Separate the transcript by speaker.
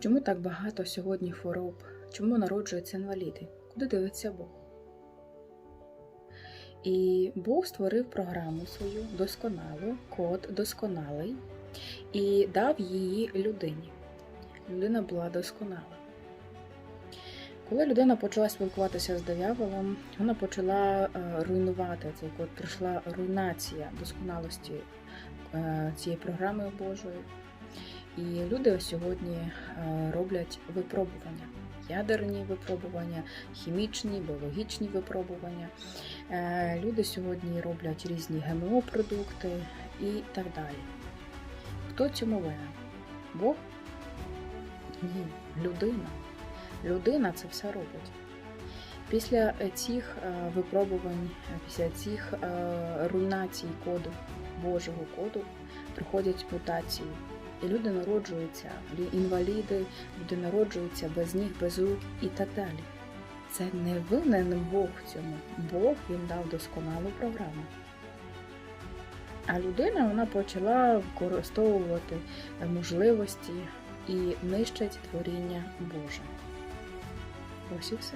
Speaker 1: Чому так багато сьогодні хвороб? Чому народжуються інваліди? Куди дивиться Бог? І Бог створив програму свою досконалу, код досконалий, і дав її людині. Людина була досконала. Коли людина почала спілкуватися з дияволом, вона почала е, руйнувати цей код. Прийшла руйнація досконалості е, цієї програми Божої. І люди сьогодні е, роблять випробування, ядерні випробування, хімічні, біологічні випробування. Е, Люди сьогодні роблять різні ГМО-продукти і так далі. Хто цьому винен? Бог? Ні, людина. Людина це все робить. Після цих е, випробувань, після цих руйнацій коду, Божого коду, приходять мутації. І люди народжуються, інваліди, люди народжуються без ніг, без рук і так далі. Це не винен Бог цьому. Бог він дав досконалу програму. А людина вона почала використовувати можливості і нищить творіння Боже. Ось і все.